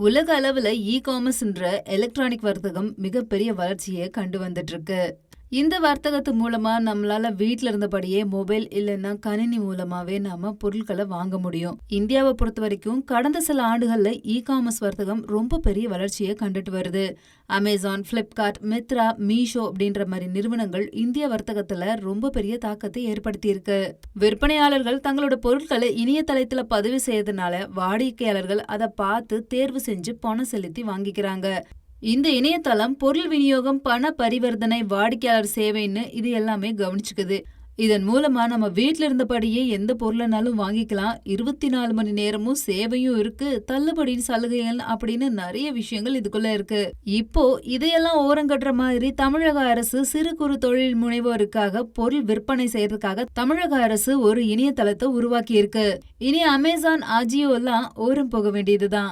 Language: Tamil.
உலக அளவுல இ காமர்ஸ்ன்ற எலக்ட்ரானிக் வர்த்தகம் மிகப்பெரிய வளர்ச்சியை கண்டு வந்துட்டு இருக்கு. இந்த வர்த்தகத்து மூலமா நம்மளால வீட்ல இருந்தபடியே மொபைல் இல்லைன்னா கணினி மூலமாவே நாம பொருட்களை வாங்க முடியும். இந்தியாவை பொறுத்த வரைக்கும் கடந்த சில ஆண்டுகள்ல இ காமர்ஸ் வர்த்தகம் ரொம்ப பெரிய வளர்ச்சியை கண்டுட்டு வருது. அமேசான் பிளிப்கார்ட் மித்ரா மீஷோ அப்படின்ற மாதிரி நிறுவனங்கள் இந்திய வர்த்தகத்துல ரொம்ப பெரிய தாக்கத்தை ஏற்படுத்தியிருக்கு. விற்பனையாளர்கள் தங்களோட பொருட்களை இணையதளத்துல பதிவு செய்யறதுனால வாடிக்கையாளர்கள் அதை பார்த்து தேர்வு செஞ்சு பணம் செலுத்தி வாங்கிக்கிறாங்க. இந்த இணையதளம் பொருள் விநியோகம் பண பரிவர்த்தனை வாடிக்கையாளர் சேவைன்னு இது எல்லாமே கவனிச்சுக்குது. இதன் மூலமா நம்ம வீட்ல இருந்தபடியே எந்த பொருளைனாலும் வாங்கிக்கலாம். இருபத்தி நாலு மணி நேரமும் சேவையும் இருக்கு. தள்ளுபடி சலுகைகள் அப்படின்னு நிறைய விஷயங்கள் இதுக்குள்ள இருக்கு. இப்போ இதையெல்லாம் ஓரங்கட்டுற மாதிரி தமிழக அரசு சிறு குறு தொழில் முனைவோருக்காக பொருள் விற்பனை செய்யறதுக்காக தமிழக அரசு ஒரு இணையதளத்தை உருவாக்கி இருக்கு இனி அமேசான் ஆஜியோ எல்லாம் ஓரம் போக வேண்டியதுதான்.